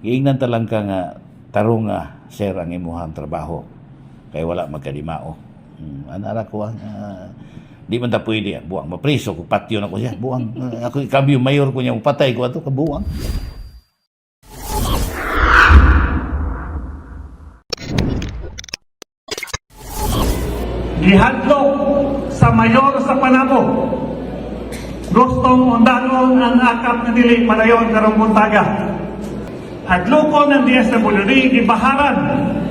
giingnan talang ka nga tarong nga sir ang imuhang trabaho kay wala magkadimao hmm, anara ko ang ah, di man ta pwede buang mapriso ko patyo na ko siya buang ah, ako ikambyo mayor ko niya patay ko ato kabuang gihadlok sa mayor sa Panabo. Gustong undanon ang akap na dili padayon karong buntaga. Hadlokon ng DSWD gibaharan.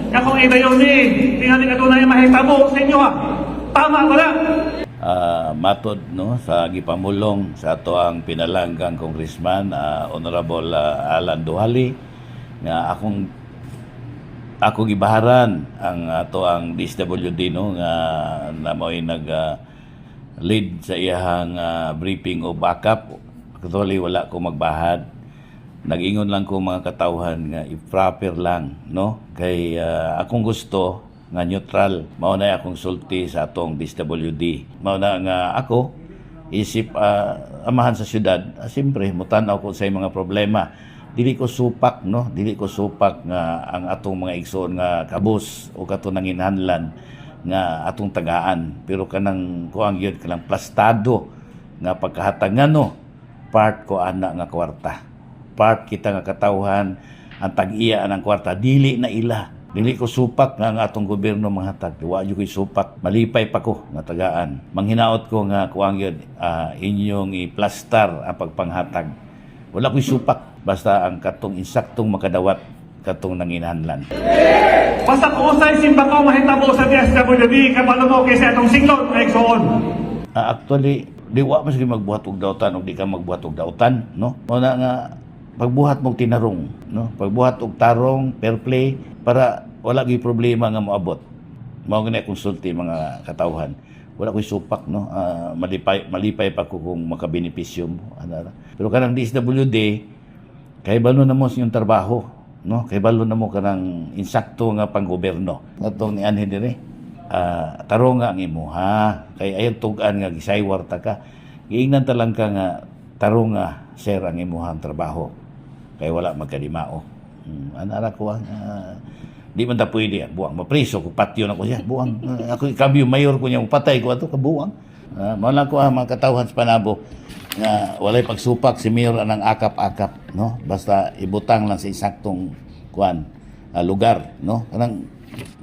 Kakong idayon ni, tingali ka tunay mahitabo sa inyo ha. Tama ba na? Ah, matod no sa gipamulong sa ato ang pinalanggang congressman ah, honorable ah, Alan Duhali nga akong ako gibaharan ang ato ang DSWD no nga na mo'y nag ah, lead sa iyahang ah, briefing o backup actually wala ko magbahad nag-ingon lang ko mga katawhan nga i-proper lang no? Kay ah, akong gusto nga neutral. Mao na akong sulti sa atong DSWD mao na nga ako isip ah, amahan sa syudad. Uh, siyempre mutanaw ko sa mga problema. Dili ko supak no? Dili ko supak nga ang atong mga igsoon nga kabus o kato nang inhanlan nga atong tagaan. Pero kanang kuang gyud kanang plastado nga pagkahatag nga no? Part ko ana nga kwarta part kita nga katawhan ang tag-iya ang kwarta. Dili na ila. Dili ko supak nga ang atong gobyerno manghatag wa jud ko'y supak. Malipay pa ko nga tagaan. Manghinaot ko nga kuang gyud ah, inyong i-plaster ang pagpanghatag. Wala ko'y supak. Basta ang katong insaktong makadawat katong nanginahanglan. Basta kung usay simba ko mahitabo sa DSWD, kabalo mo kaysa itong singlot na igsoon. Ah, actually, di wa mas magbuhat og dautan o di ka magbuhat og dautan, no? Mo na nga pagbuhat mong tinarong, no? Pagbuhat og tarong, fair play para wala gyud problema nga moabot. Mao gani konsulti mga katawhan. Wala ko'y supak, no? Ah, malipay malipay pa ko kung makabenepisyo mo. Ano, ano. Pero kanang DSWD kay balo na mo sa iyong trabaho, no? Kay balo na mo kanang insakto nga panggobyerno. Atong ni anhin dire ah tarong nga ang imuha kay ayon tugan nga gisaywar ta ka giingnan ta lang ka nga tarong nga sir ang imuhang trabaho kay wala magkadimao hmm, anara ko ang ah, di man ta pwede buang mapriso ko patyo na ko siya buang ah, ako ikambyo mayor ko niya patay ko ato kabuang uh, mao lang ko ang mga katawhan sa panabo nga walay pagsupak si mayor anang akap-akap no? Basta ibutang lang sa isaktong kuan ah, lugar no? Kanang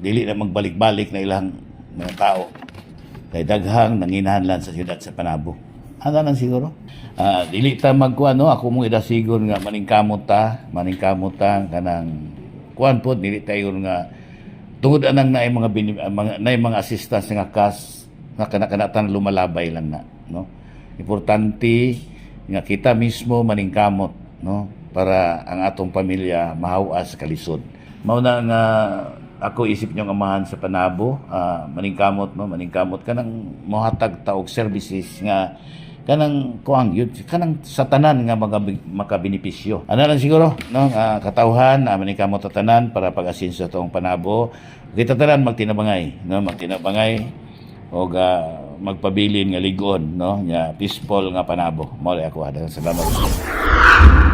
dili na magbalik-balik na ilang mga tao. Kay daghang nanginahanglan sa siyudad sa Panabo. Lang siguro? Ah, dili ta magkuan no ako mo idasigon nga maningkamot ta, maningkamot ta kanang kuan po dili tayo nga tungod anang naay mga, bini, ah, mga naay mga assistance nga kas nga kana-kanatan lumalabay lang na no. Importante nga kita mismo maningkamot no para ang atong pamilya mahawas sa kalisod. Mao na nga ako isip niyong amahan sa Panabo, ah, maningkamot no, maningkamot kanang mohatag ta og services nga kanang kuang yun kanang sa tanan nga mga makabenepisyo. Ano lang siguro no ah, katawhan uh, maningkamot ta tanan para pag-asinso tong Panabo. Kita tanan magtinabangay no, magtinabangay og ah, magpabilin nga ligon no nya peaceful nga Panabo. Mao ako ada salamat.